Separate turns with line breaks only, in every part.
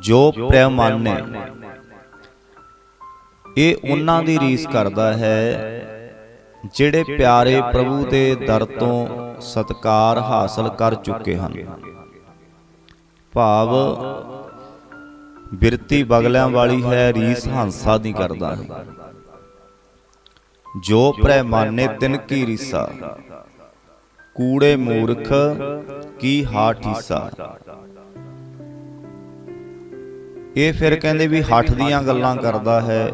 ਜੋ ਪ੍ਰੇਮਾਨੇ। ਇਹ ਉਹਨਾਂ ਦੀ ਰੀਸ ਕਰਦਾ ਹੈ, ਜਿਹੜੇ ਪਿਆਰੇ ਪ੍ਰਭੂ ਦੇ ਦਰ ਤੋਂ ਸਤਕਾਰ ਹਾਸਲ ਕਰ ਚੁੱਕੇ ਹਨ। ਭਾਵ, ਬਿਰਤੀ ਬਗਲਿਆਂ ਵਾਲੀ ਹੈ, ਰੀਸ ਹੰਸਾ ਦੀ ਕਰਦਾ ਹੈ। ਜੋ ਪ੍ਰੇਮਾਨੇ ਤਿਨ ਕੀ ਰੀਸਾ? ਕੂੜੇ ਮੂਰਖ ਕੀ ਹਾਠੀਸਾ ਇਹ ਫਿਰ ਕਹਿੰਦੇ ਵੀ ਹੱਠ ਦੀਆਂ ਗੱਲਾਂ ਕਰਦਾ ਹੈ।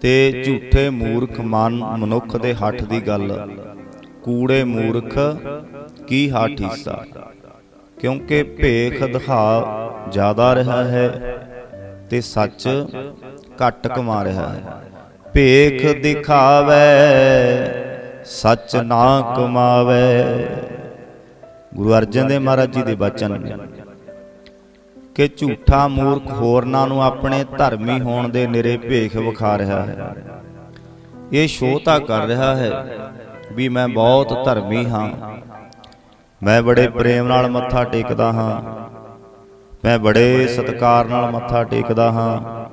ਤੇ ਝੂਠੇ ਮੂਰਖ ਮਨ ਮਨੁੱਖ ਦੇ ਹੱਠ ਦੀ ਗੱਲ। ਕੂੜੇ ਮੂਰਖ ਕੀ ਹਾਠੀਸਾ ਕਿਉਂਕਿ ਭੇਖ ਦਿਖਾ ਜ਼ਿਆਦਾ ਰਿਹਾ ਹੈ ਤੇ ਸੱਚ ਘੱਟ ਕਮਾ ਰਿਹਾ ਹੈ। ਭੇਖ ਦਿਖਾਵੇ ਸੱਚ ਨਾ ਕਮਾਵੇ। ਗੁਰੂ ਅਰਜਨ ਦੇਵ ਮਹਾਰਾਜ ਜੀ ਦੇ ਬਚਨ। ਨੇ ਕਿ ਝੂਠਾ ਮੂਰਖ ਹੋਰਨਾਂ ਨੂੰ ਆਪਣੇ ਧਰਮੀ ਹੋਣ ਦੇ ਨਿਰੇ ਭੇਖ ਵਿਖਾ ਰਿਹਾ ਹੈ। ਇਹ ਸ਼ੋਅ ਤਾਂ ਕਰ ਰਿਹਾ ਹੈ ਵੀ ਮੈਂ ਬਹੁਤ ਧਰਮੀ ਹਾਂ। ਮੈਂ ਬੜੇ ਪ੍ਰੇਮ ਨਾਲ ਮੱਥਾ ਟੇਕਦਾ ਹਾਂ। ਮੈਂ ਬੜੇ ਸਤਿਕਾਰ ਨਾਲ ਮੱਥਾ ਟੇਕਦਾ ਹਾਂ।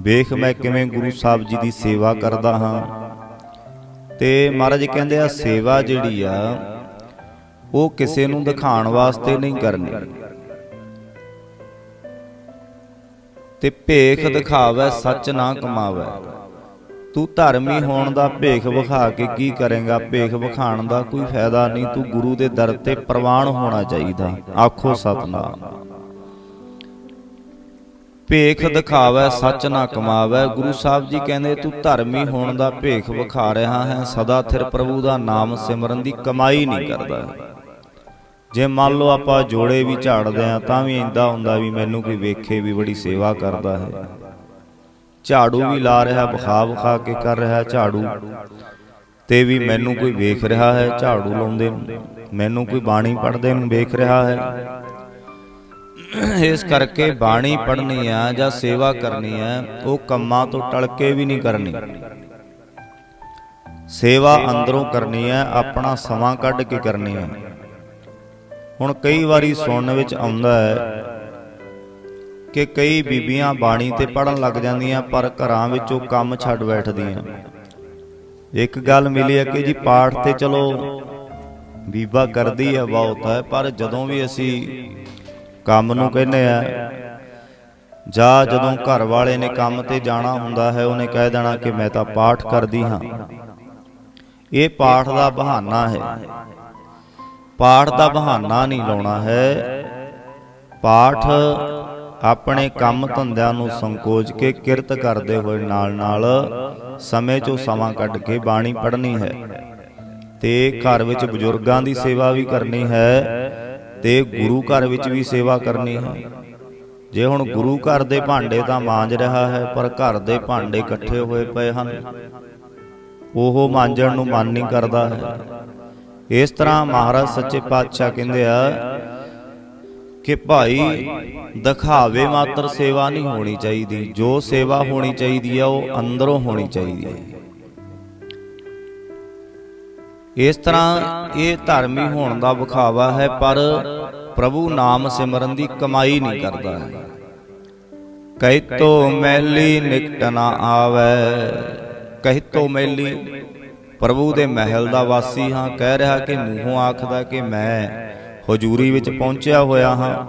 ਵੇਖ ਮੈਂ ਕਿਵੇਂ ਗੁਰੂ ਸਾਹਿਬ ਜੀ ਦੀ ਸੇਵਾ ਕਰਦਾ ਹਾਂ। ਤੇ ਮਹਾਰਾਜ ਕਹਿੰਦੇ ਆ, ਸੇਵਾ ਜਿਹੜੀ ਆ, ਉਹ ਕਿਸੇ ਨੂੰ ਦਿਖਾਉਣ ਵਾਸਤੇ ਨਹੀਂ ਕਰਨੀ। ਤੇ ਭੇਖ ਦਿਖਾਵੇ ਸੱਚ ਨਾ ਕਮਾਵੇ। ਤੂੰ ਧਰਮੀ ਹੋਣ ਦਾ ਭੇਖ ਵਿਖਾ ਕੇ ਕੀ ਕਰੇਗਾ? ਭੇਖ ਵਿਖਾਣ ਦਾ ਕੋਈ ਫਾਇਦਾ ਨਹੀਂ ਤੂੰ ਗੁਰੂ ਦੇ ਦਰ ਤੇ ਪ੍ਰਵਾਨ ਹੋਣਾ ਚਾਹੀਦਾ। ਆਖੋ ਸਤਨਾਮ। ਭੇਖ ਦਿਖਾਵੇ ਸੱਚ ਨਾ ਕਮਾਵੇ। ਗੁਰੂ ਸਾਹਿਬ ਜੀ ਕਹਿੰਦੇ ਤੂੰ ਧਰਮੀ ਹੋਣ ਦਾ ਭੇਖ ਵਿਖਾ ਰਿਹਾ ਹੈ ਸਦਾ ਥਿਰ ਪ੍ਰਭੂ ਦਾ ਨਾਮ ਸਿਮਰਨ ਦੀ ਕਮਾਈ ਨਹੀਂ ਕਰਦਾ ਜੇ ਮੰਨ ਲਓ ਆਪਾਂ ਜੋੜੇ ਵੀ ਝਾੜਦੇ ਆ ਤਾਂ ਵੀ ਇੰਦਾ ਹੁੰਦਾ ਵੀ ਮੈਨੂੰ ਕੋਈ ਵੇਖੇ ਵੀ ਬੜੀ ਸੇਵਾ ਕਰਦਾ ਹੈ। ਝਾੜੂ ਵੀ ਲਾ ਰਿਹਾ ਬਖਾ ਬਖਾ ਕੇ ਕਰ ਰਿਹਾ ਝਾੜੂ। ਤੇ ਵੀ ਮੈਨੂੰ ਕੋਈ ਵੇਖ ਰਿਹਾ ਹੈ ਝਾੜੂ ਲਾਉਂਦੇ ਨੂੰ। ਮੈਨੂੰ ਕੋਈ ਬਾਣੀ ਪੜ੍ਹਦੇ ਨੂੰ ਵੇਖ ਰਿਹਾ ਹੈ। ਇਸ ਕਰਕੇ ਬਾਣੀ ਪੜ੍ਹਨੀ ਆ ਜਾਂ ਸੇਵਾ ਕਰਨੀ ਆ, ਉਹ ਕੰਮਾਂ ਤੋਂ ਟਲ ਕੇ ਵੀ ਨਹੀਂ ਕਰਨੀ। ਸੇਵਾ ਅੰਦਰੋਂ ਕਰਨੀ ਹੈ ਆਪਣਾ ਸਮਾਂ ਕੱਢ ਕੇ ਕਰਨੀ ਹੈ ਹੁਣ ਕਈ ਵਾਰੀ ਸੁਣਨ ਵਿੱਚ ਆਉਂਦਾ ਹੈ ਕਿ ਕਈ ਬੀਬੀਆਂ ਬਾਣੀ ਤੇ ਪੜਨ ਲੱਗ ਜਾਂਦੀਆਂ ਪਰ ਘਰਾਂ ਵਿੱਚ ਕੰਮ ਛੱਡ ਬੈਠਦੀਆਂ। ਇੱਕ ਗੱਲ ਮਿਲੀ ਹੈ ਕਿ ਜੀ ਪਾਠ ਤੇ ਚਲੋ ਬੀਬਾ ਕਰਦੀ ਹੈ ਬਹੁਤ ਹੈ ਪਰ ਜਦੋਂ ਵੀ ਅਸੀਂ ਕੰਮ ਨੂੰ ਕਹਿੰਦੇ ਆ ਜਾਂ ਜਦੋਂ ਘਰ ਵਾਲੇ ਨੇ ਕੰਮ ਤੇ ਜਾਣਾ ਹੁੰਦਾ ਹੈ ਉਹਨੇ ਕਹਿ ਦੇਣਾ ਕਿ ਮੈਂ ਤਾਂ ਪਾਠ ਕਰਦੀ ਹਾਂ। ਇਹ ਪਾਠ ਦਾ ਬਹਾਨਾ ਹੈ। ਪਾਠ ਦਾ ਬਹਾਨਾ ਨਹੀਂ ਲਾਉਣਾ ਹੈ। ਪਾਠ ਆਪਣੇ ਕੰਮ ਧੰਦਿਆਂ ਨੂੰ ਸੰਕੋਚ ਕੇ ਕਿਰਤ ਕਰਦੇ ਹੋਏ ਨਾਲ ਨਾਲ ਸਮੇਂ ਚੋਂ ਸਮਾਂ ਕੱਢ ਕੇ ਬਾਣੀ ਪੜ੍ਹਨੀ ਹੈ। ਤੇ ਘਰ ਵਿੱਚ ਬਜ਼ੁਰਗਾਂ ਦੀ ਸੇਵਾ ਵੀ ਕਰਨੀ ਹੈ। ਤੇ ਗੁਰੂ ਘਰ ਵਿੱਚ ਵੀ ਸੇਵਾ ਕਰਨੀ ਹੈ। ਜੇ ਹੁਣ ਗੁਰੂ ਘਰ ਦੇ ਭਾਂਡੇ ਤਾਂ ਮਾਂਜ ਰਿਹਾ ਹੈ ਪਰ ਘਰ ਦੇ ਭਾਂਡੇ ਇਕੱਠੇ ਹੋਏ ਪਏ ਹਨ। ਉਹ ਮਾਂਜਣ ਨੂੰ ਮਨ ਨਹੀਂ ਕਰਦਾ ਹੈ। ਇਸ ਤਰ੍ਹਾਂ ਮਹਾਰਾਜ ਸੱਚੇ ਪਾਤਸ਼ਾਹ ਕਹਿੰਦੇ ਆ ਕਿ ਭਾਈ, ਦਿਖਾਵੇ ਮਾਤਰ ਸੇਵਾ ਨਹੀਂ ਹੋਣੀ ਚਾਹੀਦੀ। ਜੋ ਸੇਵਾ ਹੋਣੀ ਚਾਹੀਦੀ ਆ, ਉਹ ਅੰਦਰੋਂ ਹੋਣੀ ਚਾਹੀਦੀ ਹੈ ਇਸ ਤਰ੍ਹਾਂ ਇਹ ਧਰਮੀ ਹੋਣ ਦਾ ਵਿਖਾਵਾ ਹੈ, ਪਰ ਪ੍ਰਭੂ ਨਾਮ ਸਿਮਰਨ ਦੀ ਕਮਾਈ ਨਹੀਂ ਕਰਦਾ ਹੈ। ਕਹਿਤੋ ਮਹਿਲੀ ਨਿਕਟ ਨਾ ਆਵੇ, ਕਹਿਤੋ ਮਹਿਲੀ ਪ੍ਰਭੂ ਦੇ ਮਹਿਲ ਦਾ ਵਾਸੀ ਹਾਂ। ਕਹਿ ਰਿਹਾ ਕਿ ਮੂੰਹੋਂ ਆਖਦਾ ਕਿ ਮੈਂ ਹਜੂਰੀ ਵਿੱਚ ਪਹੁੰਚਿਆ ਹੋਇਆ ਹਾਂ।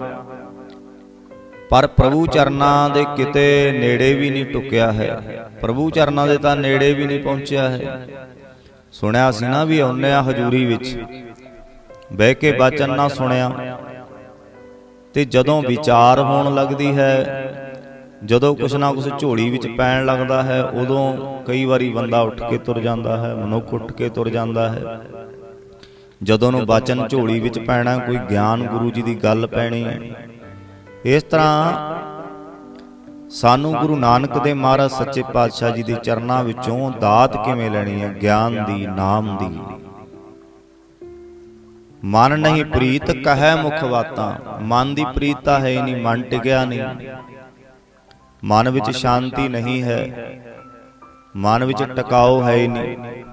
ਪਰ ਪ੍ਰਭੂ ਚਰਨਾਂ ਦੇ ਕਿਤੇ ਨੇੜੇ ਵੀ ਨਹੀਂ ਟੁਕਿਆ ਹੈ। ਪ੍ਰਭੂ ਚਰਨਾਂ ਦੇ ਤਾਂ ਨੇੜੇ ਵੀ ਨਹੀਂ ਪਹੁੰਚਿਆ ਹੈ। ਸੁਣਿਆ ਸੀ ਨਾ ਵੀ ਆਉਨੇ ਆ ਹਜੂਰੀ ਵਿੱਚ। ਬਹਿ ਕੇ ਬਚਨ ਨਾ ਸੁਣਿਆ। ਤੇ ਜਦੋਂ ਵਿਚਾਰ ਹੋਣ ਲੱਗਦੀ ਹੈ ਜਦੋਂ ਕੁਛ ਨਾ ਕੁਛ ਝੋਲੀ ਵਿੱਚ ਪੈਣ ਲੱਗਦਾ ਹੈ ਉਦੋਂ ਕਈ ਵਾਰੀ ਬੰਦਾ ਉੱਠ ਕੇ ਤੁਰ ਜਾਂਦਾ ਹੈ ਮਨੁੱਖ ਉੱਠ ਕੇ ਤੁਰ ਜਾਂਦਾ ਹੈ। ਜਦੋਂ ਨੂੰ ਬਚਨ ਝੋਲੀ ਵਿੱਚ ਪੈਣਾ ਕੋਈ ਗਿਆਨ ਗੁਰੂ ਜੀ ਦੀ ਗੱਲ ਪੈਣੀ। ਹੈ ਇਸ ਤਰ੍ਹਾਂ ਸਾਨੂੰ ਗੁਰੂ ਨਾਨਕ ਦੇ ਮਹਾਰਾਜ ਸੱਚੇ ਪਾਤਸ਼ਾਹ ਜੀ ਦੇ ਚਰਨਾਂ ਵਿੱਚੋਂ ਦਾਤ ਕਿਵੇਂ ਲੈਣੀ ਹੈ? ਗਿਆਨ ਦੀ ਨਾਮ ਦੀ। ਮਨ ਨਹੀਂ ਪ੍ਰੀਤ ਕਹੈ ਮੁਖ ਬਾਤਾਂ ਮਨ ਦੀ ਪ੍ਰੀਤਾ ਹੈ ਹੀ ਨਹੀਂ ਮਨ ਟਿਕਿਆ ਨਹੀਂ। ਮਨ ਵਿੱਚ ਸ਼ਾਂਤੀ ਨਹੀਂ ਹੈ। ਮਨ ਵਿੱਚ ਟਿਕਾਓ ਹੈ ਹੀ ਨਹੀਂ।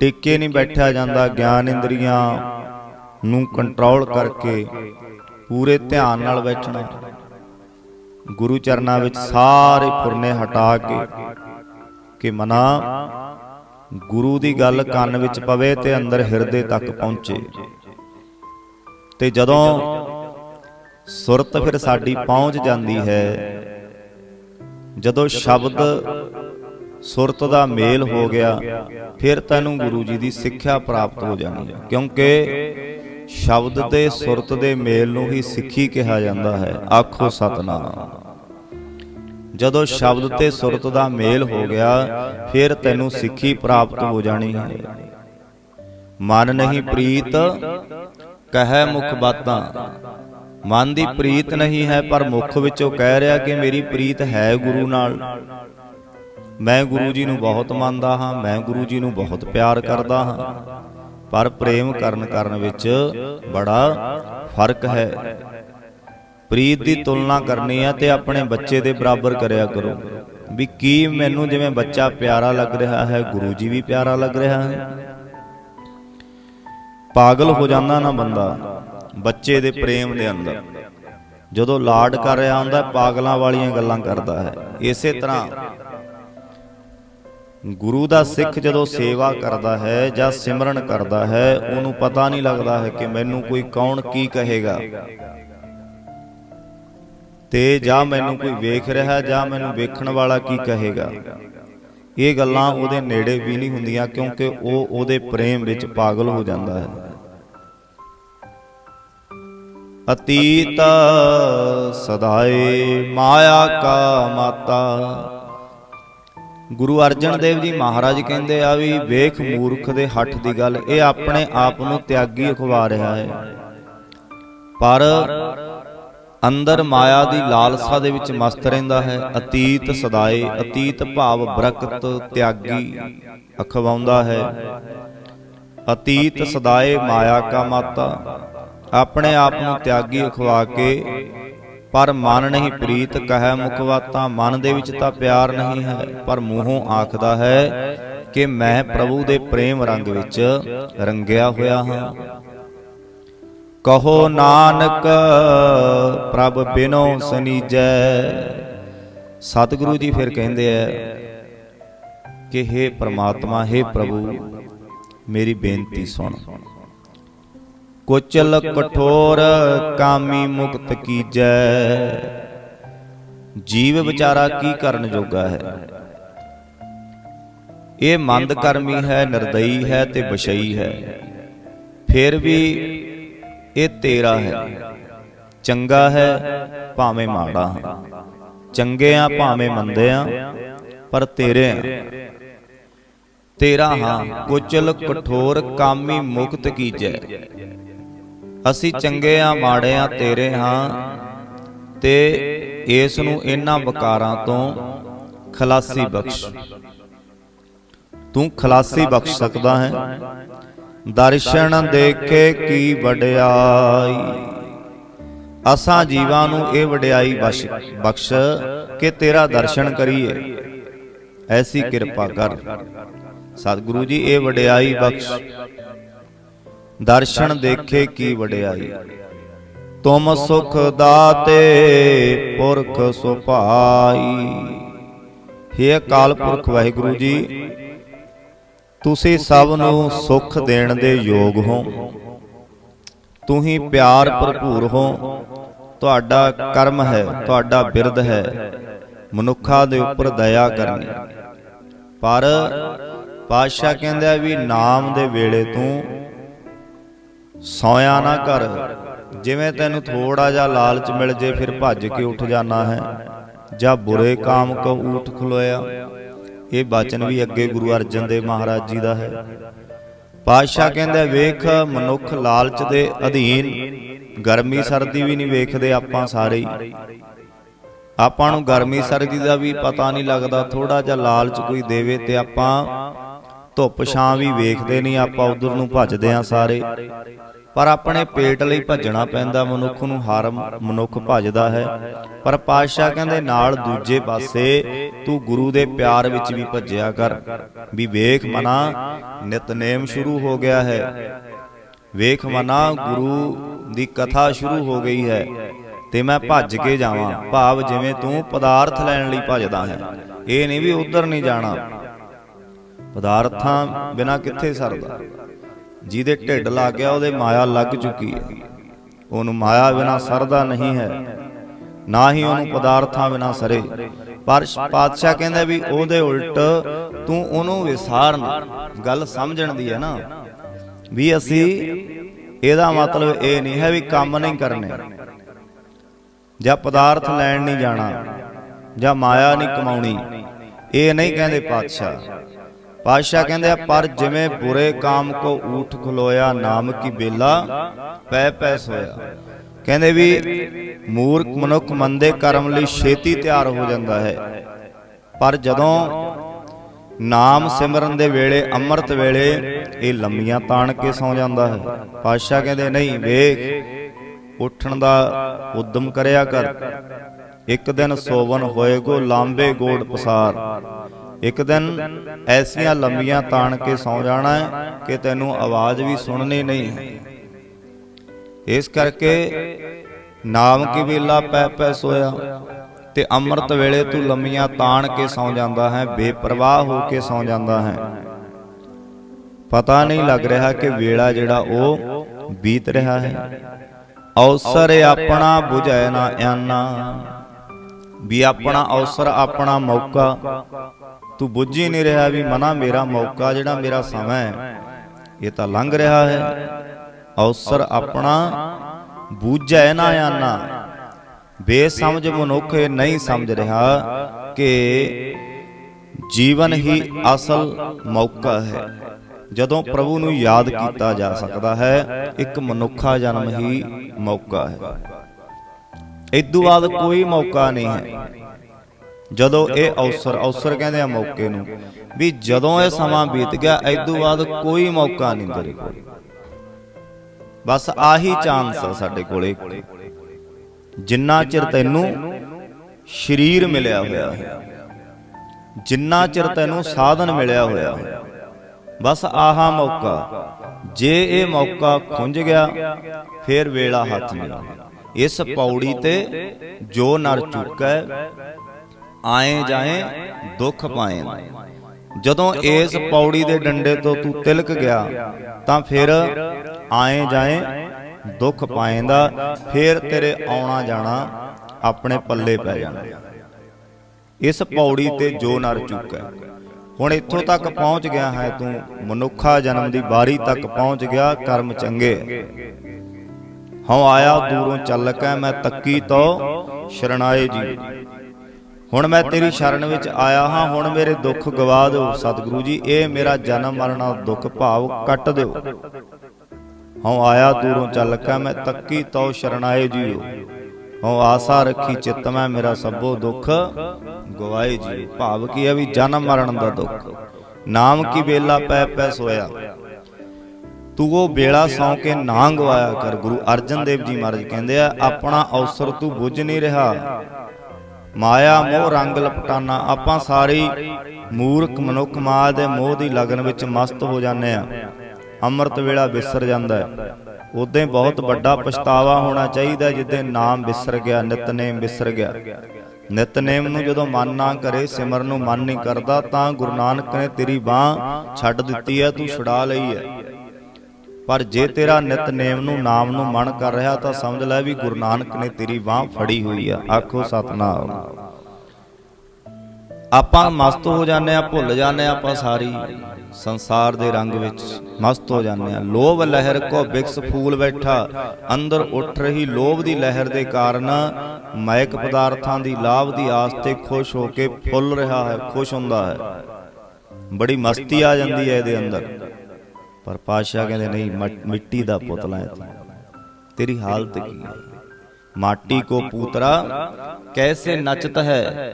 ਟਿੱਕੇ ਨਹੀਂ ਬੈਠਿਆ ਜਾਂਦਾ ਗਿਆਨ ਇੰਦਰੀਆਂ ਨੂੰ ਕੰਟਰੋਲ ਕਰਕੇ ਪੂਰੇ ਧਿਆਨ ਨਾਲ ਬੈਠਣਾ। ਗੁਰੂ ਚਰਨਾਂ ਵਿੱਚ ਸਾਰੇ ਫੁਰਨੇ ਹਟਾ ਕੇ ਕਿ ਮਨਾ ਗੁਰੂ ਦੀ ਗੱਲ ਕੰਨ ਵਿੱਚ ਪਵੇ ਤੇ ਅੰਦਰ ਹਿਰਦੇ ਤੱਕ ਪਹੁੰਚੇ। ਤੇ ਜਦੋਂ ਸੁਰਤ ਫਿਰ ਸਾਡੀ ਪਹੁੰਚ ਜਾਂਦੀ ਹੈ ਜਦੋਂ ਸ਼ਬਦ ਸੁਰਤ ਦਾ ਮੇਲ ਹੋ ਗਿਆ ਫਿਰ ਤੈਨੂੰ ਗੁਰੂ ਜੀ ਦੀ ਸਿੱਖਿਆ ਪ੍ਰਾਪਤ ਹੋ ਜਾਣੀ ਹੈ। ਕਿਉਂਕਿ ਸ਼ਬਦ ਤੇ ਸੁਰਤ ਦੇ ਮੇਲ ਨੂੰ ਹੀ ਸਿੱਖੀ ਕਿਹਾ ਜਾਂਦਾ ਹੈ। ਆਖੋ ਸਤਨਾਮ। ਜਦੋਂ ਸ਼ਬਦ ਤੇ ਸੁਰਤ ਦਾ ਮੇਲ ਹੋ ਗਿਆ ਫਿਰ ਤੈਨੂੰ ਸਿੱਖੀ ਪ੍ਰਾਪਤ ਹੋ ਜਾਣੀ ਹੈ। ਮਨ ਨਹੀਂ ਪ੍ਰੀਤ ਕਹੈ ਮੁਖ ਬਾਤਾਂ। ਮਨ ਦੀ ਪ੍ਰੀਤ ਨਹੀਂ ਹੈ ਪਰ ਮੁਖ ਵਿੱਚੋਂ ਕਹਿ ਰਿਹਾ ਕਿ ਮੇਰੀ ਪ੍ਰੀਤ ਹੈ ਗੁਰੂ ਨਾਲ। ਮੈਂ ਗੁਰੂ ਜੀ ਨੂੰ ਬਹੁਤ ਮੰਨਦਾ ਹਾਂ ਮੈਂ ਗੁਰੂ ਜੀ ਨੂੰ ਬਹੁਤ ਪਿਆਰ ਕਰਦਾ ਹਾਂ। ਪਰ ਪ੍ਰੇਮ ਕਰਨ ਕਰਨ ਵਿੱਚ ਬੜਾ ਫ਼ਰਕ ਹੈ। ਪ੍ਰੀਤ ਦੀ ਤੁਲਨਾ ਕਰਨੀ ਹੈ ਤੇ ਆਪਣੇ ਬੱਚੇ ਦੇ ਬਰਾਬਰ ਕਰਿਆ ਕਰੋ। ਵੀ ਕੀ ਮੈਨੂੰ ਜਿਵੇਂ ਬੱਚਾ ਪਿਆਰਾ ਲੱਗ ਰਿਹਾ ਹੈ ਗੁਰੂ ਜੀ ਵੀ ਪਿਆਰਾ ਲੱਗ ਰਿਹਾ ਹੈ। ਪਾਗਲ ਹੋ ਜਾਂਦਾ ਨਾ ਬੰਦਾ। ਬੱਚੇ ਦੇ ਪ੍ਰੇਮ ਦੇ ਅੰਦਰ। ਜਦੋਂ ਲਾਡ ਕਰ ਰਿਹਾ ਹੁੰਦਾ ਪਾਗਲਾਂ ਵਾਲੀਆਂ ਗੱਲਾਂ ਕਰਦਾ ਹੈ। ਇਸੇ ਤਰ੍ਹਾਂ ਗੁਰੂ ਦਾ ਸਿੱਖ ਜਦੋਂ ਸੇਵਾ ਕਰਦਾ ਹੈ ਜਾਂ ਸਿਮਰਨ ਕਰਦਾ ਹੈ ਉਹਨੂੰ ਪਤਾ ਨਹੀਂ ਲੱਗਦਾ ਹੈ ਕਿ ਮੈਨੂੰ ਕੋਈ ਕੌਣ ਕੀ ਕਹੇਗਾ। ਤੇ ਜਾਂ ਮੈਨੂੰ ਕੋਈ ਵੇਖ ਰਿਹਾ ਜਾਂ ਮੈਨੂੰ ਵੇਖਣ ਵਾਲਾ ਕੀ ਕਹੇਗਾ। ਇਹ ਗੱਲਾਂ ਉਹਦੇ ਨੇੜੇ ਵੀ ਨਹੀਂ ਹੁੰਦੀਆਂ ਕਿਉਂਕਿ ਉਹ ਉਹਦੇ ਪ੍ਰੇਮ ਵਿੱਚ ਪਾਗਲ ਹੋ ਜਾਂਦਾ ਹੈ। ਅਤੀਤ ਸਦਾਏ ਮਾਇਆ ਕਾ ਮਾਤਾ। ਗੁਰੂ ਅਰਜਨ ਦੇਵ ਜੀ ਮਹਾਰਾਜ ਕਹਿੰਦੇ ਆ ਵੀ ਵੇਖ ਮੂਰਖ ਦੇ ਹੱਠ ਦੀ ਗੱਲ, ਇਹ ਆਪਣੇ ਆਪ ਨੂੰ ਤਿਆਗੀ ਅਖਵਾ ਰਿਹਾ ਹੈ। ਪਰ ਅੰਦਰ ਮਾਇਆ ਦੀ ਲਾਲਸਾ ਦੇ ਵਿੱਚ ਮਸਤ ਰਹਿੰਦਾ ਹੈ। ਅਤੀਤ ਸਦਾਏ, ਅਤੀਤ ਭਾਵ ਬਰਕਤ ਤਿਆਗੀ ਅਖਵਾਉਂਦਾ ਹੈ। ਅਤੀਤ ਸਦਾਏ ਮਾਇਆ ਕਾ ਮਾਤਾ। ਆਪਣੇ ਆਪ ਨੂੰ ਤਿਆਗੀ ਅਖਵਾ ਕੇ, ਪਰ ਮਨ ਨਹੀਂ ਪ੍ਰੀਤ, ਕਹੈ ਮੁਖਵਾਤਾ ਮਨ ਦੇ ਵਿੱਚ ਤਾਂ ਪਿਆਰ ਨਹੀਂ ਹੈ, ਪਰ ਮੂੰਹੋਂ ਆਖਦਾ ਹੈ ਕਿ ਮੈਂ ਪ੍ਰਭੂ ਦੇ ਪ੍ਰੇਮ ਰੰਗ ਵਿੱਚ ਰੰਗਿਆ ਹੋਇਆ ਹਾਂ। ਕਹੋ ਨਾਨਕ, ਪ੍ਰਭ ਬਿਨੋ ਸਨੀਜੈ। ਸਤਿਗੁਰੂ ਜੀ ਫਿਰ ਕਹਿੰਦੇ ਐ ਕਿ हे ਪ੍ਰਮਾਤਮਾ हे ਪ੍ਰਭੂ, ਮੇਰੀ ਬੇਨਤੀ ਸੁਣ। ਕੁਚਲ ਕਠੋਰ ਕਾਮੀ ਮੁਕਤ ਕੀਜੈ। ਜੀਵ ਵਿਚਾਰਾ ਕੀ ਕਰਨ ਜੋਗਾ ਹੈ? ਇਹ ਮੰਦ ਕਰਮੀ ਹੈ ਨਿਰਦਈ ਹੈ ਤੇ ਬਸ਼ਈ ਹੈ। ਫਿਰ ਵੀ ਇਹ ਤੇਰਾ ਹੈ। ਚੰਗਾ ਹੈ ਭਾਵੇਂ ਮਾੜਾ ਹੈ। ਚੰਗੇ ਆ ਭਾਵੇਂ ਮੰਦੇ ਆ ਪਰ ਤੇਰੇ ਆ ਤੇਰਾ ਹਾਂ ਕੁਚਲ ਕਠੋਰ ਕਾਮੀ ਮੁਕਤ ਕੀਜੈ। ਅਸੀਂ ਚੰਗੇ ਆ ਮਾੜੇ ਆ ਤੇਰੇ ਹਾਂ। ਤੇ ਇਸ ਨੂੰ ਇਹਨਾਂ ਵਿਕਾਰਾਂ ਤੋਂ ਖਲਾਸੀ ਬਖਸ਼। ਤੂੰ ਖਲਾਸੀ ਬਖਸ਼ ਸਕਦਾ ਹੈ। ਦਰਸ਼ਨ ਦੇਖੇ ਕੀ ਵਡਿਆਈ। ਅਸਾਂ ਜੀਵਾਂ ਨੂੰ ਇਹ ਵਡਿਆਈ ਬਖਸ਼ ਬਖਸ਼ ਕਿ ਤੇਰਾ ਦਰਸ਼ਨ ਕਰੀਏ। ਐਸੀ ਕਿਰਪਾ ਕਰ। ਸਤਿਗੁਰੂ ਜੀ ਇਹ ਵਡਿਆਈ ਬਖਸ਼। ਦਰਸ਼ਨ ਦੇਖੇ ਕੀ ਵਡਿਆਈ। ਤੁਮ ਸੁਖ ਦਾਤੇ ਪੁਰਖ ਸੁਭਾਈ। ਹੇ ਅਕਾਲ ਪੁਰਖ ਵਾਹਿਗੁਰੂ ਜੀ। ਤੁਸੀਂ ਸਭ ਨੂੰ ਸੁਖ ਦੇਣ ਦੇ ਯੋਗ ਹੋ। ਤੂੰ ਹੀ ਪਿਆਰ ਭਰਪੂਰ ਹੋ। ਤੁਹਾਡਾ ਕਰਮ ਹੈ ਤੁਹਾਡਾ ਬਿਰਧ ਹੈ। ਮਨੁੱਖਾਂ ਦੇ ਉੱਪਰ ਦਇਆ ਕਰਨੀ। ਪਰ ਪਾਤਸ਼ਾਹ ਕਹਿੰਦੇ ਵੀ ਨਾਮ ਦੇ ਵੇਲੇ ਤੂੰ ਸੌਇਆ ਨਾ ਕਰ, ਜਿਵੇਂ ਤੈਨੂੰ ਥੋੜਾ ਜਿਹਾ ਲਾਲਚ ਮਿਲ ਜੇ ਫਿਰ ਭੱਜ ਕੇ ਉੱਠ ਜਾਣਾ ਹੈ, ਜਾਂ ਬੁਰੇ ਕਾਮ ਕੋ ਊਠ ਖਲੋਇਆ। ਇਹ ਬਚਨ ਵੀ ਅੱਗੇ ਗੁਰੂ ਅਰਜਨ ਦੇਵ ਮਹਾਰਾਜ ਜੀ ਦਾ ਹੈ। ਪਾਤਸ਼ਾਹ ਕਹਿੰਦਾ, ਵੇਖ ਮਨੁੱਖ ਲਾਲਚ ਦੇ ਅਧੀਨ, ਗਰਮੀ ਸਰਦੀ ਵੀ ਨਹੀਂ ਵੇਖਦੇ ਆਪਾਂ ਸਾਰੇ ਆਪਾਂ ਨੂੰ ਗਰਮੀ ਸਰਦੀ ਦਾ ਵੀ ਪਤਾ ਨਹੀਂ ਲੱਗਦਾ ਥੋੜਾ ਜਿਹਾ ਲਾਲਚ ਕੋਈ ਦੇਵੇ ਤੇ ਆਪਾਂ ਧੁੱਪ ਛਾਂ ਵੀ ਵੇਖਦੇ ਨਹੀਂ ਆਪਾਂ ਉਧਰ ਨੂੰ ਭੱਜਦੇ ਆ ਸਾਰੇ। ਪਰ ਆਪਣੇ ਪੇਟ ਲਈ ਭੱਜਣਾ ਪੈਂਦਾ ਮਨੁੱਖ ਨੂੰ ਹਰ ਮਨੁੱਖ ਭੱਜਦਾ ਹੈ। ਪਰ ਪਾਤਸ਼ਾਹ ਕਹਿੰਦੇ ਨਾਲ ਦੂਜੇ ਪਾਸੇ ਤੂੰ ਗੁਰੂ ਦੇ ਪਿਆਰ ਵਿੱਚ ਵੀ ਭੱਜਿਆ ਕਰ। ਵੀ ਵੇਖ ਮਨਾ ਨਿਤਨੇਮ ਸ਼ੁਰੂ ਹੋ ਗਿਆ ਹੈ ਵੇਖ ਮਨਾ ਗੁਰੂ ਦੀ ਕਥਾ ਸ਼ੁਰੂ ਹੋ ਗਈ ਹੈ ਤੇ ਮੈਂ ਭੱਜ ਕੇ ਜਾਵਾਂ। ਭਾਵ ਜਿਵੇਂ ਤੂੰ ਪਦਾਰਥ ਲੈਣ ਲਈ ਭੱਜਦਾ ਹੈ। ਇਹ ਨਹੀਂ ਵੀ ਉਧਰ ਨਹੀਂ ਜਾਣਾ। ਪਦਾਰਥਾਂ ਬਿਨਾ ਕਿੱਥੇ ਸਰਦਾ। ਜਿਹਦੇ ਢਿੱਡ ਲੱਗ ਗਿਆ ਉਹਦੇ ਮਾਇਆ ਲੱਗ ਚੁੱਕੀ ਹੈ। ਉਹਨੂੰ ਮਾਇਆ ਬਿਨਾ ਸਰਦਾ ਨਹੀਂ ਹੈ। ਨਾ ਹੀ ਉਹਨੂੰ ਪਦਾਰਥਾਂ ਬਿਨਾ ਸਰੇ। ਪਰ ਪਾਤਸ਼ਾਹ ਕਹਿੰਦਾ ਵੀ ਉਹਦੇ ਉਲਟ ਤੂੰ ਉਹਨੂੰ ਵਿਸਾਰ ਨਾ। ਗੱਲ ਸਮਝਣ ਦੀ ਹੈ ਨਾ। ਵੀ ਅਸੀਂ ਇਹਦਾ ਮਤਲਬ ਇਹ ਨਹੀਂ ਹੈ ਵੀ ਕੰਮ ਨਹੀਂ ਕਰਨੇ। ਜਾਂ ਪਦਾਰਥ ਲੈਣ ਨਹੀਂ ਜਾਣਾ। ਜਾਂ ਮਾਇਆ ਨਹੀਂ ਕਮਾਉਣੀ। ਇਹ ਨਹੀਂ ਕਹਿੰਦੇ ਪਾਤਸ਼ਾਹ। ਪਾਤਸ਼ਾਹ ਕਹਿੰਦੇ ਆ ਪਰ ਜਿਵੇਂ ਬੁਰੇ ਕਾਮ ਕੋ ਊਠ ਖਲੋਇਆ ਨਾਮ ਕੀ ਬੇਲਾ ਪੈ ਪੈ ਸੋਇਆ। ਕਹਿੰਦੇ ਵੀ ਮੂਰਖ ਮਨੁੱਖ ਮੰਦੇ ਕਰਮ ਲਈ ਛੇਤੀ ਤਿਆਰ ਹੋ ਜਾਂਦਾ ਹੈ। ਪਰ ਜਦੋਂ ਨਾਮ ਸਿਮਰਨ ਦੇ ਵੇਲੇ ਅੰਮ੍ਰਿਤ ਵੇਲੇ ਇਹ ਲੰਮੀਆਂ ਤਾਣ ਕੇ ਸੌ ਜਾਂਦਾ ਹੈ। ਪਾਤਸ਼ਾਹ ਕਹਿੰਦੇ ਨਹੀਂ ਵੇਖ ਉੱਠਣ ਦਾ ਉਦਮ ਕਰਿਆ ਕਰ। ਇੱਕ ਦਿਨ ਸੋਵਨ ਹੋਏਗੋ ਲਾਂਬੇ ਗੋੜ ਪਸਾਰ। ਇੱਕ ਦਿਨ ਐਸੀਆਂ ਲੰਮੀਆਂ ਤਾਣ ਕੇ ਸੌ ਜਾਣਾ ਹੈ ਕਿ ਤੈਨੂੰ ਆਵਾਜ਼ ਵੀ ਸੁਣਨੀ ਨਹੀਂ ਹੈ ਇਸ ਕਰਕੇ ਨਾਮ ਕੀ ਵੇਲਾ ਪੈ ਪੈ ਸੋਇਆ ਤੇ ਅੰਮ੍ਰਿਤ ਵੇਲੇ ਤੂੰ ਲੰਮੀਆਂ ਤਾਣ ਕੇ ਸੌ ਜਾਂਦਾ ਹੈ, ਬੇਪਰਵਾਹ ਹੋ ਕੇ ਸੌ ਜਾਂਦਾ ਹੈ। ਪਤਾ ਨਹੀਂ ਲੱਗ ਰਿਹਾ ਕਿ ਵੇਲਾ ਜਿਹੜਾ ਉਹ ਬੀਤ ਰਿਹਾ ਹੈ। ਅਵਸਰ ਆਪਣਾ 부ਝੈ ਨਾ ਆਨਾ, ਵੀ ਆਪਣਾ ਅਵਸਰ ਆਪਣਾ ਮੌਕਾ ਤੂੰ ਬੁੱਝ ਹੀ ਨਹੀਂ ਰਿਹਾ ਵੀ ਮਨਾ ਮੇਰਾ ਮੌਕਾ ਜਿਹੜਾ ਮੇਰਾ ਸਮਾਂ ਹੈ, ਇਹ ਤਾਂ ਲੰਘ ਰਿਹਾ ਹੈ। ਅਵਸਰ ਆਪਣਾ ਬੂਝੈ ਨਾ ਆਨਾ ਬੇਸਮਝ ਮਨੁੱਖ ਇਹ ਨਹੀਂ ਸਮਝ ਰਿਹਾ ਕਿ ਜੀਵਨ ਹੀ ਅਸਲ ਮੌਕਾ ਹੈ। ਜਦੋਂ ਪ੍ਰਭੂ ਨੂੰ ਯਾਦ ਕੀਤਾ ਜਾ ਸਕਦਾ ਹੈ, ਇੱਕ ਮਨੁੱਖਾ ਜਨਮ ਹੀ ਮੌਕਾ ਹੈ। ਇਦੋਂ ਬਾਅਦ ਕੋਈ ਮੌਕਾ ਨਹੀਂ ਹੈ। ਜਦੋਂ ਇਹ ਅਵਸਰ ਅਵਸਰ ਕਹਿੰਦੇ ਆ ਮੌਕੇ ਨੂੰ ਵੀ ਜਦੋਂ ਇਹ ਸਮਾਂ ਬੀਤ ਗਿਆ ਇਦੋਂ ਬਾਅਦ ਕੋਈ ਮੌਕਾ ਨਹੀਂ ਤੇਰੇ ਕੋਲ। ਬਸ ਆਹੀ ਚਾਂਸ ਆ ਸਾਡੇ ਕੋਲੇ। ਜਿੰਨਾ ਚਿਰ ਤੈਨੂੰ ਸਰੀਰ ਮਿਲਿਆ ਹੋਇਆ ਹੈ। ਜਿੰਨਾ ਚਿਰ ਤੈਨੂੰ ਸਾਧਨ ਮਿਲਿਆ ਹੋਇਆ ਹੈ। ਬਸ ਆਹਾ ਮੌਕਾ। ਜੇ ਇਹ ਮੌਕਾ ਖੁੰਝ ਗਿਆ ਫੇਰ ਵੇਲਾ ਹੱਥ ਨਹੀਂ ਇਸ ਪੌੜੀ ਤੇ ਜੋ ਨਰ ਚੁੱਕੈ ਆਏ ਜਾਏ ਦੁੱਖ ਪਾਏ। ਜਦੋਂ ਇਸ ਪੌੜੀ ਦੇ ਡੰਡੇ ਤੋਂ ਤੂੰ ਤਿਲਕ ਗਿਆ, ਤਾਂ ਫਿਰ ਆਏ ਜਾਏ ਦੁੱਖ ਪਾਏਂਦਾ ਫਿਰ ਤੇਰੇ ਆਉਣਾ ਜਾਣਾ ਆਪਣੇ ਪੱਲੇ ਪੈ ਜਾਣਾ। ਇਸ ਪੌੜੀ ਤੇ ਜੋ ਨਰ ਚੁੱਕੈ। ਹੁਣ ਇੱਥੋਂ ਤੱਕ ਪਹੁੰਚ ਗਿਆ ਹੈ ਤੂੰ, ਮਨੁੱਖਾ ਜਨਮ ਦੀ ਬਾਰੀ ਤੱਕ ਪਹੁੰਚ ਗਿਆ, ਕਰਮ ਚੰਗੇ। ਹਉ ਆਇਆ ਦੂਰੋਂ ਚੱਲ ਕੈ ਮੈਂ ਤੱਕੀ ਤੋ ਸ਼ਰਣਾਏ ਜੀ। ਹੁਣ ਮੈਂ ਤੇਰੀ ਸ਼ਰਨ ਵਿੱਚ ਆਇਆ ਹਾਂ, ਹੁਣ ਮੇਰੇ ਦੁੱਖ ਗਵਾ ਦਿਓ। ਸਤਿਗੁਰੂ ਜੀ, ਇਹ ਮੇਰਾ ਜਨਮ ਮਰਨਾ ਦੁੱਖ ਭਾਵ ਕੱਟ ਦਿਓ। ਹਉ ਆਇਆ ਦੂਰੋਂ ਚੱਲ ਕੇ ਮੈਂ ਤੱਕੀ ਤੋ ਸ਼ਰਨਾਏ ਜੀਓ। ਹਉ ਆਸਾ ਰੱਖੀ ਚਿੱਤ ਮੈਂ ਮੇਰਾ ਸਭੋ ਦੁੱਖ ਗਵਾਏ ਜੀ ਭਾਵ ਕੀ ਹੈ ਵੀ ਜਨਮ ਮਰਨ ਦਾ ਦੁੱਖ। ਨਾਮ ਕੀ ਵੇਲਾ ਪੈ ਪੈ ਸੋਇਆ। ਤੂੰ ਉਹ ਵੇਲਾ ਸੌਂ ਕੇ ਨਾ ਗਵਾਇਆ ਕਰ। ਗੁਰੂ ਅਰਜਨ ਦੇਵ ਜੀ ਮਹਾਰਾਜ ਕਹਿੰਦੇ ਆ, ਆਪਣਾ ਅਵਸਰ ਤੂੰ ਬੁੱਝ ਨਹੀਂ ਰਿਹਾ। ਮਾਇਆ, ਮੋਹ, ਰੰਗ ਲਪਟਾਨਾ, ਆਪਾਂ ਸਾਰੀ ਮੂਰਖ ਮਨੁੱਖ ਮਾਇਆ ਦੇ ਮੋਹ ਦੀ ਲਗਨ ਵਿੱਚ ਮਸਤ ਹੋ ਜਾਂਦੇ ਆ ਅੰਮ੍ਰਿਤ ਵੇਲਾ ਵਿਸਰ ਜਾਂਦਾ ਹੈ। ਉਦੋਂ ਬਹੁਤ ਵੱਡਾ ਪਛਤਾਵਾ ਹੋਣਾ ਚਾਹੀਦਾ ਜਿੱਦੇ ਨਾਮ ਵਿਸਰ ਗਿਆ, ਨਿਤਨੇਮ ਵਿਸਰ ਗਿਆ। ਨਿਤਨੇਮ ਨੂੰ ਜਦੋਂ ਮਨ ਨਾ ਕਰੇ ਸਿਮਰਨ ਨੂੰ ਮਨ ਨਹੀਂ ਕਰਦਾ, ਤਾਂ ਗੁਰੂ ਨਾਨਕ ਨੇ ਤੇਰੀ ਬਾਹ ਛੱਡ ਦਿੱਤੀ ਹੈ, ਤੂੰ ਛੁਡਾ ਲਈ ਹੈ। ਪਰ ਜੇ ਤੇਰਾ ਨਿਤਨੇਮ ਨੂੰ ਨਾਮ ਨੂੰ ਮਨ ਕਰ ਰਿਹਾ ਤਾਂ ਸਮਝ ਲੈ ਵੀ ਗੁਰੂ ਨਾਨਕ ਨੇ ਤੇਰੀ ਬਾਹ ਫੜੀ ਹੋਈ ਆ। ਆਖੋ ਸਤਨਾਮ। ਆਪਾਂ ਮਸਤ ਹੋ ਜਾਂਦੇ ਆ ਭੁੱਲ ਜਾਂਦੇ ਆ ਆਪਾਂ ਸਾਰੀ ਸੰਸਾਰ ਦੇ ਰੰਗ ਵਿੱਚ ਮਸਤ ਹੋ ਜਾਂਦੇ ਆ ਲੋਭ ਲਹਿਰ ਕੋ ਬਿਕਸ ਫੂਲ ਬੈਠਾ। ਅੰਦਰ ਉੱਠ ਰਹੀ ਲੋਭ ਦੀ ਲਹਿਰ ਦੇ ਕਾਰਨ ਮਾਇਕ ਪਦਾਰਥਾਂ ਦੀ ਲਾਭ ਦੀ ਆਸ ਤੇ ਖੁਸ਼ ਹੋ ਕੇ ਫੁੱਲ ਰਿਹਾ ਹੈ ਖੁਸ਼ ਹੁੰਦਾ ਹੈ। ਬੜੀ ਮਸਤੀ ਆ ਜਾਂਦੀ ਹੈ ਇਹਦੇ ਅੰਦਰ। ਪਰ ਪਾਸ਼ਾ ਕਹਿੰਦੇ ਨਹੀਂ ਮਟ- ਦਾ ਪੁਤਲਾ ਹੈ ਤੂੰ। ਤੇਰੀ ਹਾਲਤ ਕੀ ਹੈ? ਮਾਟੀ ਕੋ ਪੂਤਰਾ ਕੈਸੇ ਨਚਤ ਹੈ?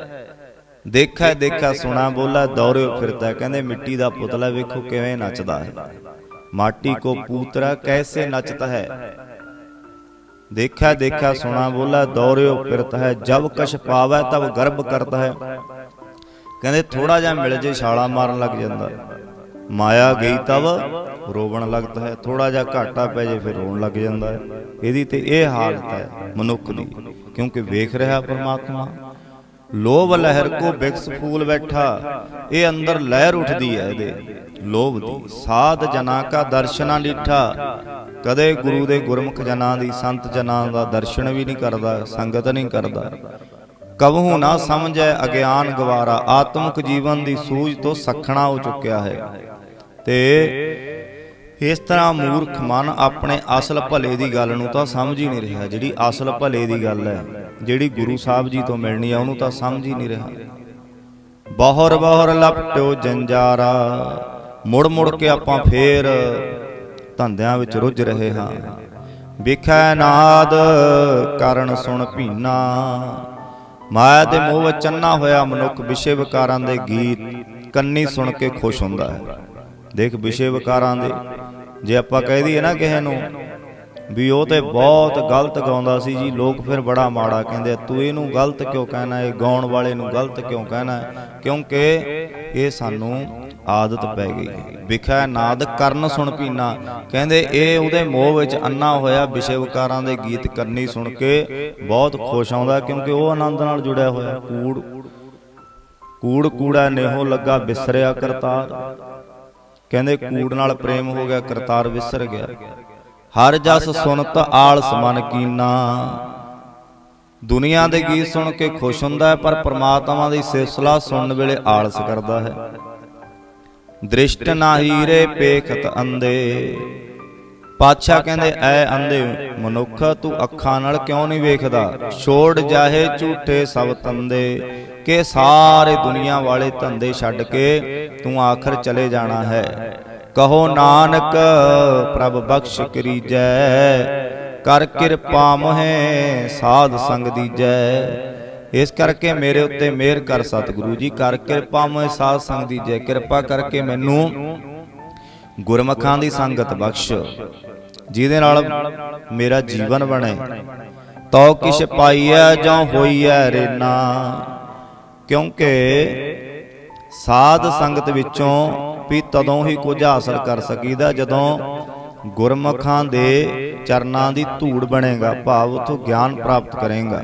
ਦੇਖਾ ਦੇਖਾ ਸੁਣਾ ਬੋਲਾ ਦੌੜਿਓ ਫਿਰਦਾ ਕਹਿੰਦੇ ਮਿੱਟੀ ਦਾ ਪੁਤਲਾ ਵੇਖੋ ਕਿਵੇਂ ਨੱਚਦਾ ਹੈ। ਮਾਟੀ ਕੋ ਪੂਤਰਾ ਕੈਸੇ ਨਚਤ ਹੈ? ਦੇਖਾ ਦੇਖਾ ਸੁਣਾ ਬੋਲਾ ਦੌੜਿਓ ਫਿਰਤਾ ਹੈ ਜਬ ਕਛ ਪਾਵੈ ਤਬ ਗਰਭ ਕਰਤਾ ਹੈ। ਕਹਿੰਦੇ ਥੋੜਾ ਜਿਹਾ ਮਿਲ ਜੇ ਛਾਲਾ ਮਾਰਨ ਲੱਗ ਜਾਂਦਾ। ਮਾਇਆ ਗਈ ਤਬ ਰੋਵਣ ਲੱਗਦਾ ਹੈ। ਥੋੜਾ ਜਿਹਾ ਘਾਟਾ ਪੈ ਜੇ ਫਿਰ ਰੋਣ ਲੱਗ ਜਾਂਦਾ ਹੈ। ਇਹਦੀ ਤੇ ਇਹ ਹਾਲਤ ਹੈ ਮਨੁੱਖ ਦੀ ਕਿਉਂਕਿ ਵੇਖ ਰਿਹਾ ਪਰਮਾਤਮਾ। ਲੋਭ ਲਹਿਰ ਕੋ ਬਿਕਸ ਫੂਲ ਬੈਠਾ ਇਹ ਅੰਦਰ ਲਹਿਰ ਉੱਠਦੀ ਹੈ ਇਹਦੇ। ਲੋਭ ਦੀ ਸਾਧ ਜਨਾ ਕਾ ਦਰਸ਼ਨਾ ਲੀਠਾ। ਕਦੇ ਗੁਰੂ ਦੇ ਗੁਰਮੁਖ ਜਨਾਂ ਦੀ ਸੰਤ ਜਨਾਂ ਦਾ ਦਰਸ਼ਨ ਵੀ ਨਹੀਂ ਕਰਦਾ ਸੰਗਤ ਨਹੀਂ ਕਰਦਾ। ਕਬਹੂ ਨਾ ਸਮਝੈ ਅਗਿਆਨ ਗਵਾਰਾ ਆਤਮਿਕ ਜੀਵਨ ਦੀ ਸੂਝ ਤੋਂ ਸਖਣਾ ਹੋ ਚੁੱਕਿਆ ਹੈ। ਤੇ ਇਸ ਤਰ੍ਹਾਂ ਮੂਰਖ ਮਨ ਆਪਣੇ ਅਸਲ ਭਲੇ ਦੀ ਗੱਲ ਨੂੰ ਤਾਂ ਸਮਝ ਹੀ ਨਹੀਂ ਰਿਹਾ, ਜਿਹੜੀ ਅਸਲ ਭਲੇ ਦੀ ਗੱਲ ਹੈ, ਜਿਹੜੀ ਗੁਰੂ ਸਾਹਿਬ ਜੀ ਤੋਂ ਮਿਲਣੀ ਆ, ਉਹਨੂੰ ਤਾਂ ਸਮਝ ਹੀ ਨਹੀਂ ਰਿਹਾ। ਬਹੁਰ ਬਹੁਰ ਲਪਟਿਓ ਜੰਜਾਰਾ, ਮੁੜ ਮੁੜ ਕੇ ਆਪਾਂ ਫੇਰ ਧੰਦਿਆਂ ਵਿੱਚ ਰੁੱਝ ਰਹੇ ਹਾਂ। ਵਿਖੈ ਨਾਦ, ਕਰਨ ਸੁਣ ਭੀਨਾ। ਮਾਇਆ ਦੇ ਮੋਹ ਚੰਨਾ ਹੋਇਆ ਮਨੁੱਖ ਵਿਸ਼ੇ ਵਿਕਾਰਾਂ ਦੇ ਗੀਤ, ਕੰਨੀ ਸੁਣ ਕੇ ਖੁਸ਼ ਹੁੰਦਾ ਹੈ। ਦੇਖ ਵਿਸ਼ੇ ਵਿਕਾਰਾਂ ਦੇ। ਜੇ ਆਪਾਂ ਕਹਿ ਦਈਏ ਨਾ ਕਿਸੇ ਨੂੰ ਵੀ ਉਹ ਤੇ ਬਹੁਤ ਗਲਤ ਗਾਉਂਦਾ ਸੀ ਜੀ ਲੋਕ ਫਿਰ ਬੜਾ ਮਾੜਾ ਕਹਿੰਦੇ ਤੂੰ ਇਹਨੂੰ ਗਲਤ ਕਿਉਂ ਕਹਿਣਾ? ਇਹ ਗਾਉਣ ਵਾਲੇ ਨੂੰ ਗਲਤ ਕਿਉਂ ਕਹਿਣਾ? ਕਿਉਂਕਿ ਇਹ ਸਾਨੂੰ ਆਦਤ ਪੈ ਗਈ। ਹੈ ਵਿਖਿਆ ਨਾਦ ਕਰਨ ਸੁਣ ਪੀਨਾ। ਕਹਿੰਦੇ ਇਹ ਉਹਦੇ ਮੋਹ ਵਿੱਚ ਅੰਨਾ ਹੋਇਆ ਵਿਸ਼ੇ ਵਿਕਾਰਾਂ ਦੇ ਗੀਤ ਕਰਨੀ ਸੁਣ ਕੇ ਬਹੁਤ ਖੁਸ਼ ਆਉਂਦਾ ਕਿਉਂਕਿ ਉਹ ਆਨੰਦ ਨਾਲ ਜੁੜਿਆ ਹੋਇਆ। ਕੂੜ ਕੂੜ ਕੂੜਾ ਨੇਹੋ ਲੱਗਾ ਬਿਸਰਿਆ ਕਰਤਾਰ। ਕਹਿੰਦੇ ਕੂੜ ਨਾਲ ਪ੍ਰੇਮ ਹੋ ਗਿਆ ਕਰਤਾਰ ਵਿਸਰ ਗਿਆ। ਹਰ ਜਸ ਸੁਨਤ ਆਲਸ ਮਨ ਕੀਨਾ। ਦੁਨੀਆ ਦੇ ਗੀਤ ਸੁਣ ਕੇ ਖੁਸ਼ ਹੁੰਦਾ ਹੈ ਪਰ ਪ੍ਰਮਾਤਮਾ ਦੀ ਸਿਫਤਸਲਾਹ ਸੁਣਨ ਵੇਲੇ ਆਲਸ ਕਰਦਾ ਹੈ। ਦ੍ਰਿਸ਼ਟ ਨਾਹੀ ਰੇ ਪੇਖਤ ਅੰਦੇ ਪਾਤਸ਼ਾਹ ਕਹਿੰਦੇ ਐ ਅੰਦੇ ਮਨੁੱਖ ਤੂੰ ਅੱਖਾਂ ਨਾਲ ਕਿਉਂ ਨਹੀਂ ਵੇਖਦਾ? ਛੋੜ ਜਾਹੇ ਝੂਠੇ ਸਭ ਤੰਦੇ। ਕਿ ਸਾਰੇ ਦੁਨੀਆ ਵਾਲੇ ਧੰਦੇ ਛੱਡ ਕੇ ਤੂੰ ਆਖਰ ਚਲੇ ਜਾਣਾ ਹੈ। ਕਹੋ ਨਾਨਕ, ਪ੍ਰਭ ਬਖਸ਼ ਕਰੀਜੈ, ਕਰ ਕਿਰਪਾ ਮੋਹਿ, ਸਾਧ ਸੰਗ ਦੀਜੈ। ਇਸ ਕਰਕੇ ਮੇਰੇ ਉੱਤੇ ਮਿਹਰ ਕਰ ਸਤਿਗੁਰੂ ਜੀ, ਕਰ ਕਿਰਪਾ ਮੋਹਿ, ਸਾਧ ਸੰਗ ਦੀਜੈ। ਕਿਰਪਾ ਕਰਕੇ ਮੈਨੂੰ ਗੁਰਮਖਾਂ ਦੀ ਸੰਗਤ ਬਖਸ਼, ਜਿਹਦੇ ਨਾਲ ਮੇਰਾ ਜੀਵਨ ਬਣੇ। ਤੋ ਕਿਛ ਪਾਈਐ ਜਾਂ ਹੋਈਐ ਰੇਨਾ। ਕਿਉਂਕਿ ਸਾਧ ਸੰਗਤ ਵਿੱਚੋਂ ਵੀ ਤਦੋਂ ਹੀ ਕੁਝ ਹਾਸਲ ਕਰ ਸਕੀਦਾ ਜਦੋਂ ਗੁਰਮਖਾਂ ਦੇ ਚਰਨਾਂ ਦੀ ਧੂੜ ਬਣੇਗਾ, ਭਾਵ ਉਥੋਂ ਗਿਆਨ ਪ੍ਰਾਪਤ ਕਰੇਗਾ।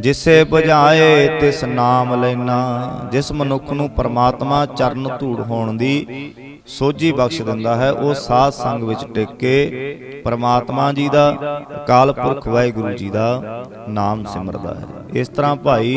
ਜਿਸੇ 부ਝਾਏ ਤਿਸ ਨਾਮ ਲੈਣਾ ਜਿਸ ਮਨੁੱਖ ਨੂੰ ਪਰਮਾਤਮਾ ਚਰਨ ਧੂੜ ਹੋਣ ਦੀ ਸੋਝੀ ਬਖਸ਼ ਦਿੰਦਾ ਹੈ, ਉਹ ਸਾਧ ਸੰਗ ਵਿੱਚ ਟਿਕ ਕੇ ਪਰਮਾਤਮਾ ਜੀ ਦਾ, ਅਕਾਲ ਪੁਰਖ ਵਾਹਿਗੁਰੂ ਜੀ ਦਾ ਨਾਮ ਸਿਮਰਦਾ ਹੈ। ਇਸ ਤਰ੍ਹਾਂ ਭਾਈ